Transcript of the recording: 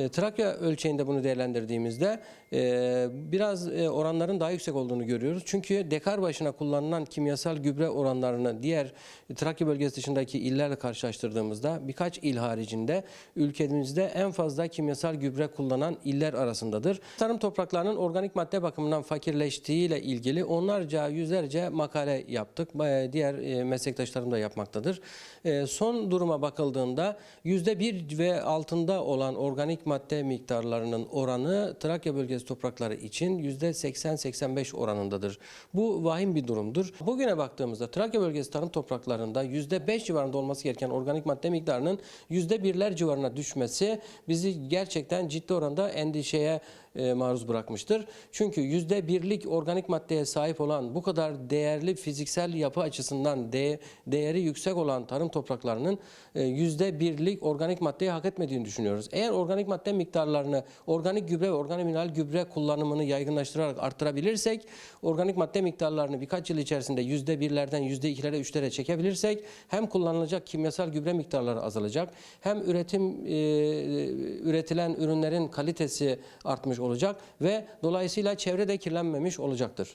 E, Trakya ölçeğinde bunu değerlendirdiğimizde e, biraz e, oranların daha yüksek olduğunu görüyoruz. Çünkü dekar başına kullanılan kimyasal gübre oranlarını diğer Trakya bölgesi dışındaki illerle karşılaştırdığımızda birkaç il haricinde ülkemizde en fazla kimyasal gübre kullanan iller arasındadır. Tarım topraklarının organik madde bakımından fakirleştiğiyle ilgili onlarca yüzlerce makale yaptık. Diğer meslektaşlarım da yapmaktadır. Son duruma bakıldığında %1 ve altında olan organik madde miktarlarının oranı Trakya bölgesi toprakları için %80-85 oranındadır. Bu vahim bir durumdur. Bugüne baktığımızda Trakya bölgesi tarım topraklarında %5 civarında olması gereken organik madde miktarının %1'ler civarına düşmesi bizi gerçekten ciddi oranda endişeye e, maruz bırakmıştır. Çünkü %1'lik organik maddeye sahip olan bu kadar değerli fiziksel yapı açısından de, değeri yüksek olan tarım topraklarının e, %1'lik organik maddeyi hak etmediğini düşünüyoruz. Eğer organik madde miktarlarını organik gübre ve organik mineral gübre kullanımını yaygınlaştırarak arttırabilirsek organik madde miktarlarını birkaç yıl içerisinde %1'lerden %2'lere 3'lere çekebilirsek hem kullanılacak kimyasal gübre miktarları azalacak hem üretim e, üretilen ürünlerin kalitesi artmış olacak ve dolayısıyla çevre de kirlenmemiş olacaktır.